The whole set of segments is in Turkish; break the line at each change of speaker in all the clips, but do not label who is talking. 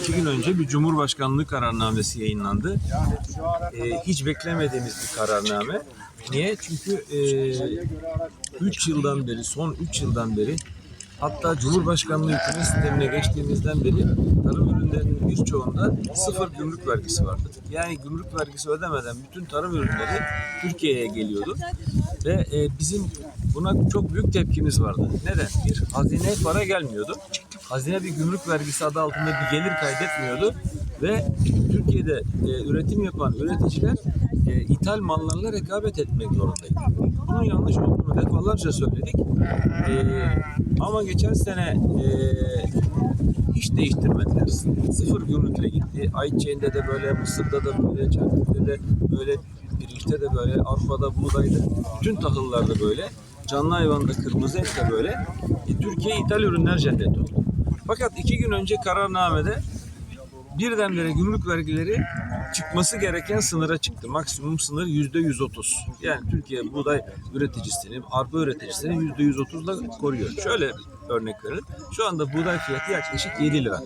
İki gün önce bir Cumhurbaşkanlığı kararnamesi yayınlandı. Ee, hiç beklemediğimiz bir kararname. Niye? Çünkü 3 yıldan beri, son 3 yıldan beri hatta Cumhurbaşkanlığı hükümet sistemine geçtiğimizden beri tarım ürünlerinin birçoğunda sıfır gümrük vergisi vardı. Yani gümrük vergisi ödemeden bütün tarım ürünleri Türkiye'ye geliyordu. Ve e, bizim buna çok büyük tepkimiz vardı. Neden? Bir, hazineye para gelmiyordu. Hazine bir gümrük vergisi adı altında bir gelir kaydetmiyordu. Ve Türkiye'de e, üretim yapan üreticiler e, ithal mallarla rekabet etmek zorundaydı. Bunun yanlış olduğunu defalarca söyledik. E, ama geçen sene e, hiç değiştirmediler. Sıfır gümrükle gitti. Ayçiçeğinde de böyle, Mısır'da da böyle, Çeltik'te de böyle, pirinçte de böyle, arpada, buğdayda, bütün tahıllarda böyle. Canlı hayvanda kırmızı et de böyle. E, Türkiye ithal ürünler cenneti oldu. Fakat iki gün önce kararnamede birdenbire gümrük vergileri çıkması gereken sınıra çıktı. Maksimum sınır yüzde 130. Yani Türkiye buğday üreticisini, arpa üreticisini yüzde 130'la koruyor. Şöyle örnek verelim. Şu anda buğday fiyatı yaklaşık 7 lira.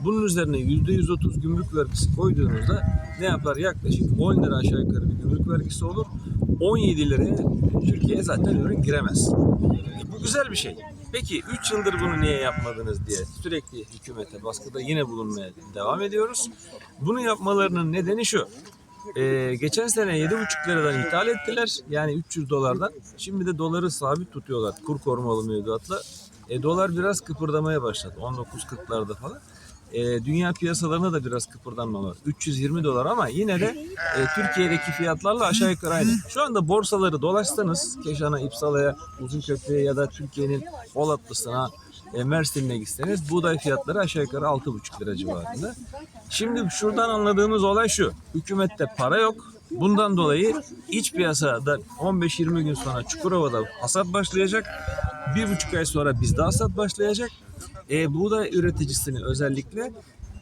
Bunun üzerine yüzde 130 gümrük vergisi koyduğunuzda ne yapar? Yaklaşık 10 lira aşağı yukarı bir gümrük vergisi olur. 17 liraya Türkiye'ye zaten ürün giremez. Bu güzel bir şey. Peki 3 yıldır bunu niye yapmadınız diye sürekli hükümete baskıda yine bulunmaya devam ediyoruz. Bunu yapmalarının nedeni şu. Ee, geçen sene 7,5 liradan ithal ettiler. Yani 300 dolardan. Şimdi de doları sabit tutuyorlar. Kur korumalı mevduatla. E, dolar biraz kıpırdamaya başladı. 19.40'larda falan. E, dünya piyasalarına da biraz kıpırdanma var. 320 dolar ama yine de e, Türkiye'deki fiyatlarla aşağı yukarı aynı. Şu anda borsaları dolaşsanız Keşan'a, İpsala'ya, Uzunköprü'ye ya da Türkiye'nin Polatlı'sına, e, Mersin'e gitseniz buğday fiyatları aşağı yukarı 6,5 lira civarında. Şimdi şuradan anladığımız olay şu. Hükümette para yok. Bundan dolayı iç piyasada 15-20 gün sonra Çukurova'da hasat başlayacak. Bir buçuk ay sonra bizde hasat başlayacak. E, buğday üreticisini özellikle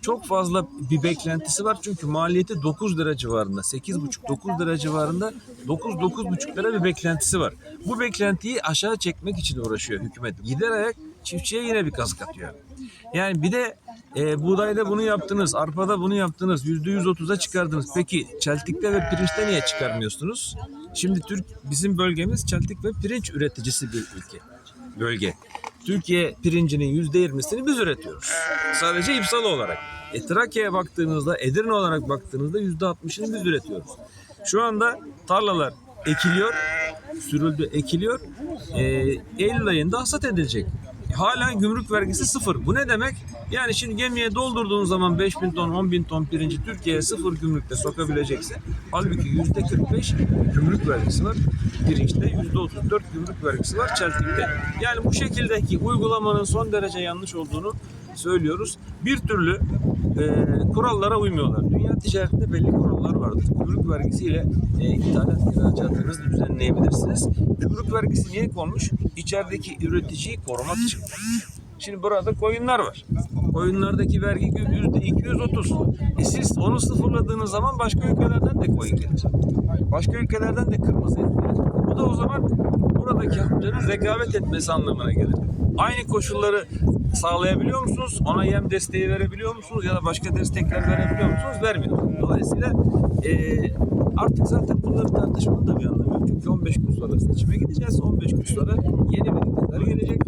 çok fazla bir beklentisi var. Çünkü maliyeti 9 lira civarında. 8,5-9 lira civarında 9-9,5 lira bir beklentisi var. Bu beklentiyi aşağı çekmek için uğraşıyor hükümet. Gider ayak çiftçiye yine bir kazık atıyor. Yani bir de e, buğdayda bunu yaptınız, arpada bunu yaptınız, yüzde yüz otuza çıkardınız. Peki çeltikte ve pirinçte niye çıkarmıyorsunuz? Şimdi Türk bizim bölgemiz çeltik ve pirinç üreticisi bir ülke, bölge. Türkiye pirincinin yüzde yirmisini biz üretiyoruz. Sadece İpsala olarak. E, Trakya'ya baktığınızda, Edirne olarak baktığınızda yüzde altmışını biz üretiyoruz. Şu anda tarlalar ekiliyor, sürüldü, ekiliyor. E, Eylül ayında hasat edilecek. Hala gümrük vergisi sıfır. Bu ne demek? Yani şimdi gemiye doldurduğun zaman 5 bin ton, 10 bin ton pirinci Türkiye'ye sıfır gümrükle sokabileceksin. Halbuki yüzde 45 gümrük vergisi var. Pirinçte yüzde 34 gümrük vergisi var çeltikte. Yani bu şekildeki uygulamanın son derece yanlış olduğunu söylüyoruz. Bir türlü e, kurallara uymuyorlar. Dünya ticaretinde belli kurallar vardır. Gümrük vergisiyle e, ithalat ihracatınızı düzenleyebilirsiniz. Gümrük vergisi niye konmuş? İçerideki üreticiyi korumak için. Şimdi burada koyunlar var. Koyunlardaki vergi yüzde 230. E siz onu sıfırladığınız zaman başka ülkelerden de koyun gelir. Başka ülkelerden de kırmızı et gelir. Bu da o zaman buradaki amcanın rekabet etmesi anlamına gelir. Aynı koşulları sağlayabiliyor musunuz? Ona yem desteği verebiliyor musunuz? Ya da başka destekler verebiliyor musunuz? Vermiyor. Dolayısıyla e, artık zaten bunları tartışmanın da bir anlamı yok. Çünkü 15 gün sonra seçime gideceğiz. 15 gün sonra yeni bir gelecek.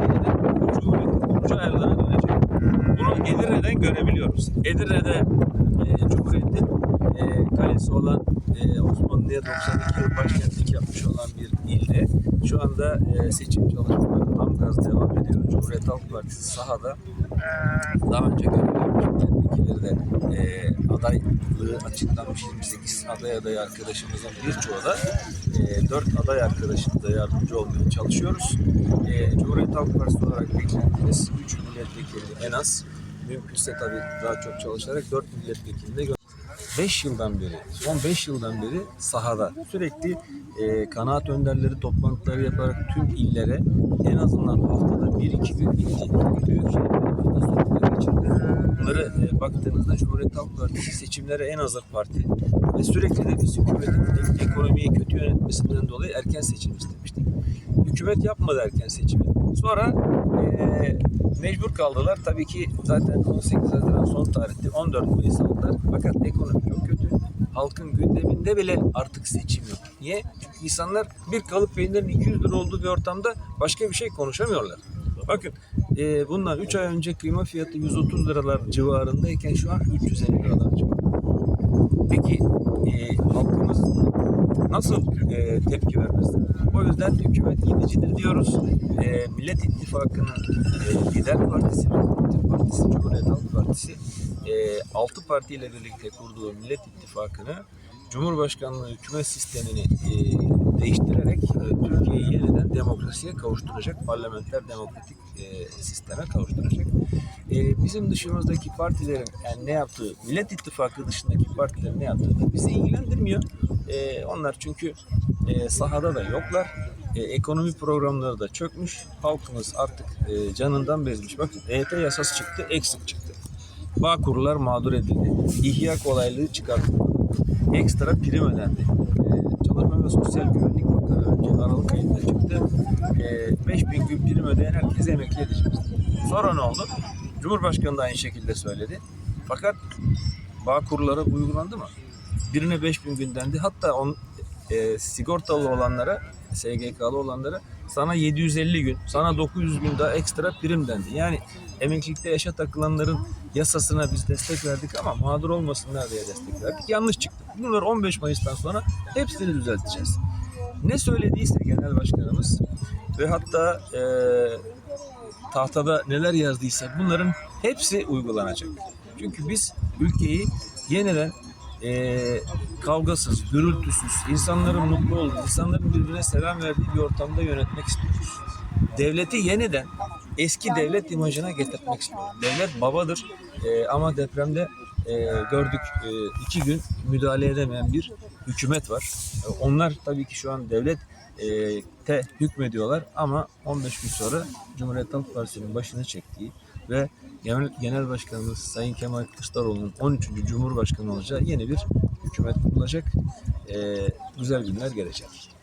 Yeniden Cumhuriyet'in kurucu ayarlarına dönecek. Bunu Edirne'den görebiliyoruz. Edirne'de e, Cumhuriyet'in e, kalesi olan e, Osmanlı'ya 92 yıl başkentlik yapmış olan bir ilde şu anda e, seçim çalışmaları tam gaz devam ediyor. Cumhuriyet Halk Partisi sahada daha önce görevlenmiş milletvekilleri de e, adaylığı açıklanmış 28 aday aday arkadaşımızın birçoğu da e, 4 aday arkadaşımıza yardımcı olmaya çalışıyoruz. E, Cumhuriyet Halk Partisi olarak beklentimiz 3 milletvekili en az mümkünse tabii daha çok çalışarak 4 milletvekilini de 5 yıldan beri, son 5 yıldan beri sahada sürekli e, kanaat önderleri toplantıları yaparak tüm illere en azından haftada 1-2 gün gitti. Büyük geçirdi. Bunları e, baktığınızda Cumhuriyet Halk Partisi seçimlere en hazır parti ve sürekli de biz hükümetin ek- ekonomiyi kötü yönetmesinden dolayı erken seçim istemiştik. hükümet yapma derken seçimi. Sonra eee, mecbur kaldılar. Tabii ki zaten 18 Haziran son tarihti. 14 Mayıs aldılar. Fakat ekonomi çok kötü. Halkın gündeminde bile artık seçim yok. Niye? Çünkü insanlar bir kalıp peynirin 200 lira olduğu bir ortamda başka bir şey konuşamıyorlar. Bakın eee, bundan 3 ay önce kıyma fiyatı 130 liralar civarındayken şu an 350 liralar civarında. Peki eee, halkımız nasıl eee, tepki vermez? O yüzden hükümet gidicidir diyoruz. Eee, Millet İttifakı'nın eee, lider partisi, Cumhuriyet Partisi, Cumhuriyet Halk Partisi eee 6 partiyle birlikte kurduğu Millet İttifakı'nı Cumhurbaşkanlığı hükümet sistemini eee, değiştirerek eee, Türkiye'yi yeniden demokrasiye kavuşturacak, parlamenter demokratik eee, sisteme kavuşturacak. Eee, bizim dışımızdaki partilerin yani ne yaptığı, Millet İttifakı dışındaki partilerin ne yaptığı da bizi ilgilendirmiyor. Eee, onlar çünkü eee, sahada da yoklar. Eee, ekonomi programları da çökmüş. Halkımız artık eee, canından bezmiş. Bakın EYT yasası çıktı, eksik çıktı. Bağkurlar mağdur edildi. İhya kolaylığı çıkartıldı. Ekstra prim ödendi. Ee, Çalışma ve Sosyal Güvenlik Bakanı önce Aralık ayında çıktı. Ee, 5000 gün prim ödeyen herkese emekli edeceğiz. Sonra ne oldu? Cumhurbaşkanı da aynı şekilde söyledi. Fakat bağ kurları uygulandı mı? Birine 5000 gün dendi. Hatta on, e, sigortalı olanlara, SGK'lı olanlara sana 750 gün, sana 900 gün daha ekstra prim dendi. Yani emeklilikte yaşa takılanların yasasına biz destek verdik ama mağdur olmasınlar diye destek verdik. Yanlış çıktı. Bunları 15 Mayıs'tan sonra hepsini düzelteceğiz. Ne söylediyse genel başkanımız ve hatta e, tahtada neler yazdıysa bunların hepsi uygulanacak. Çünkü biz ülkeyi yeniden e, kavgasız, gürültüsüz, insanların mutlu olduğu, insanların birbirine selam verdiği bir ortamda yönetmek istiyoruz. Devleti yeniden eski devlet imajına getirmek istiyoruz. Devlet babadır e, ama depremde e, gördük e, iki gün müdahale edemeyen bir hükümet var. E, onlar tabii ki şu an devlet e, te hükmediyorlar ama 15 gün sonra Cumhuriyet Halk Partisi'nin başını çektiği ve Genel, Başkanımız Sayın Kemal Kılıçdaroğlu'nun 13. Cumhurbaşkanı olacağı yeni bir hükümet kurulacak. E, güzel günler gelecek.